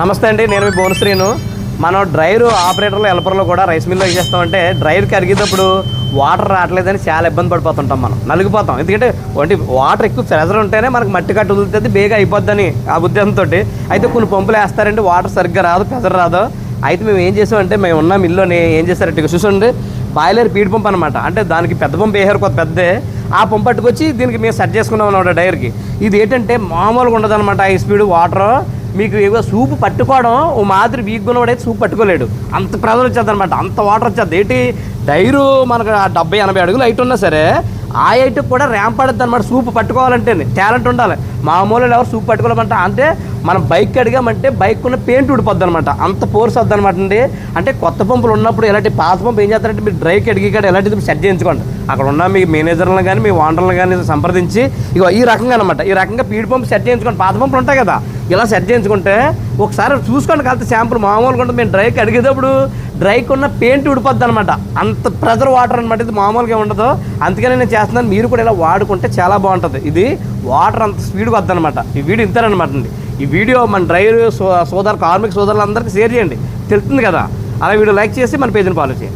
నమస్తే అండి నేను మీ భువనశ్రీను. మనం డ్రైవర్ ఆపరేటర్లు హెల్పర్లు కూడా రైస్ మిల్లో ఏం చేస్తామంటే డ్రైవర్ కరిగేటప్పుడు వాటర్ రావట్లేదని చాలా ఇబ్బంది పడిపోతుంటాం మనం. నలిగిపోతాం. ఎందుకంటే వంటి వాటర్ ఎక్కువ ప్రెజర్ ఉంటేనే మనకు మట్టి కట్టు వదులుతుంది బేగా అయిపోద్దని ఆ ఉద్దేశంతో అయితే కొన్ని పంపులు వేస్తారండి వాటర్ సరిగ్గా రాదు ప్రెజర్ రాదు. అయితే మేము ఏం చేసామంటే మేము ఉన్న మిల్లోని ఏం చేస్తారంటే చూసండి బాయిలర్ పీడ్ పంప్ అనమాట అంటే దానికి పెద్ద పంప్ వేసారు కొత్త పెద్దే ఆ పంప్ పట్టుకొచ్చి దీనికి మేము సెట్ చేసుకున్నాం అనమాట డైర్కి ఇది ఏంటంటే మామూలుగా ఉండదు అనమాట హై స్పీడ్ వాటర్. మీకు ఏవో సూప్ పట్టుకోవడం ఓ మాదిరి వీక్ అయితే సూప్ పట్టుకోలేడు. అంత ప్రెజర్ వచ్చేది అనమాట అంత వాటర్ వచ్చేది. ఏంటి? టైరు మనకు డెబ్బై ఎనభై అడుగులు హైట్ ఉన్నా సరే ఆ హైట్ కూడా ర్యాంప్ పడుద్ది అనమాట సూప్ పట్టుకోవాలంటే. టాలెంట్ ఉండాలి. మామూలు ఎవరు సూప్ పట్టుకోవాలంటే అంటే మనం బైక్ అడిగామంటే బైక్ ఉన్న పెయింట్ ఊడిపోద్ది అనమాట అంత ఫోర్స్ వద్దనమాట అండి. అంటే కొత్త పంపులు ఉన్నప్పుడు ఇలాంటి పాత పంపు ఏం చేస్తారంటే మీరు డ్రైవ్కి అడిగి కాడ ఎలాంటిది సెట్ చేయించుకోండి. అక్కడ ఉన్న మీ మేనేజర్లను కానీ మీ ఓనర్లను కానీ సంప్రదించి ఇగో ఈ రకంగా అనమాట ఈ రకంగా పీడి పంపు సెట్ చేయించుకోండి పాత పంపులు ఉంటాయి కదా ఇలా సెట్ చేయించుకుంటే ఒకసారి చూసుకోండి కలిసి శాంపుల్ మామూలుగా ఉంటుంది. మేము డ్రైకి అడిగేటప్పుడు డ్రైకి ఉన్న పెయింట్ ఉడిపోద్ది అనమాట అంత ప్రెజర్ వాటర్ అనమాట ఇది మామూలుగా ఉండదు. అందుకనే నేను చేస్తున్నాను మీరు కూడా ఇలా వాడుకుంటే చాలా బాగుంటుంది. ఇది వాటర్ అంత స్పీడ్గా వద్దనమాట ఈ వీడియో ఇంతేనమాట అండి. ఈ వీడియో మన డ్రైవర్ సో సోదరు కార్మిక సోదరులందరికీ షేర్ చేయండి. తెలుస్తుంది కదా. అలా వీడియో లైక్ చేసి మన పేజీని ఫాలో చేయండి.